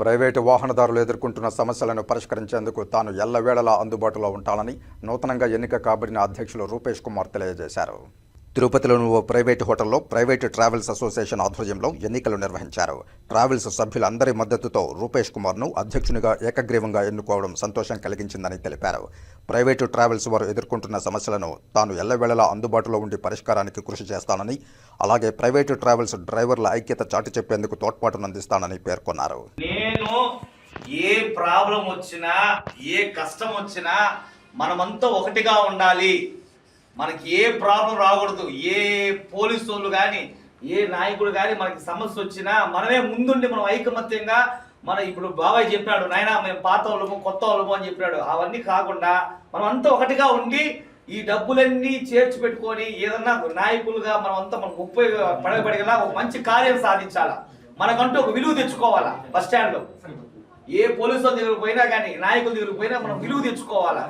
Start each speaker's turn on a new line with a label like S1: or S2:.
S1: Private వాహనదారులు ఎదుర్కొంటున్న సమస్యలను పరిష్కరించేందుకు తాను ఎల్లవేళలా అందుబాటులో ఉంటానని నూతనంగా ఎన్నిక కాబడిన అధ్యక్షులు రూపేష్ కుమార్ తెలియజేశారు. తిరుపతిలోని ఓ ప్రైవేటు హోటల్లో ప్రైవేటు ట్రావెల్స్ అసోసియేషన్ ఆధ్వర్యంలో ఎన్నికలు నిర్వహించారు. ట్రావెల్స్ సభ్యులందరి మద్దతుతో రూపేష్ కుమార్ను అధ్యక్షునిగా ఏకగ్రీవంగా ఎన్నుకోవడం సంతోషం కలిగించిందని తెలిపారు. ప్రైవేటు ట్రావెల్స్ వారు ఎదుర్కొంటున్న సమస్యలను తాను ఎల్లవేళలా అందుబాటులో ఉండి పరిష్కారానికి కృషి చేస్తానని అలాగే ప్రైవేటు ట్రావెల్స్ డ్రైవర్ల ఐక్యత చాటి చెప్పేందుకు తోడ్పాటునందిస్తానని పేర్కొన్నారు.
S2: నేను ఏ ప్రాబ్లం వచ్చినా ఏ కష్టం వచ్చినా మనమంతా ఒకటిగా ఉండాలి. మనకి ఏ ప్రాబ్లం రాకూడదు. ఏ పోలీసు వాళ్ళు కానీ ఏ నాయకుడు కానీ మనకి సమస్య వచ్చినా మనమే ముందుండి మనం ఐకమత్యంగా మన ఇప్పుడు బాబాయ్ చెప్పాడు నాయన మేము పాత వాళ్ళము కొత్త వాళ్ళము అని చెప్పాడు అవన్నీ కాకుండా మనం అంతా ఒకటిగా ఉండి ఈ డబ్బులన్నీ చేర్చి పెట్టుకొని ఏదన్నా నాయకులుగా మనం అంతా మనకు ఉపయోగ పడగబడిగలా ఒక మంచి కార్యం సాధించాలా? మనకంటూ ఒక విలువ తెచ్చుకోవాలా? బస్ స్టాండ్లో? ఏ పోలీసుల వాళ్ళ దగ్గరకు పోయినా కానీ నాయకుల దగ్గరకు పోయినా మనం విలువ తెచ్చుకోవాలా?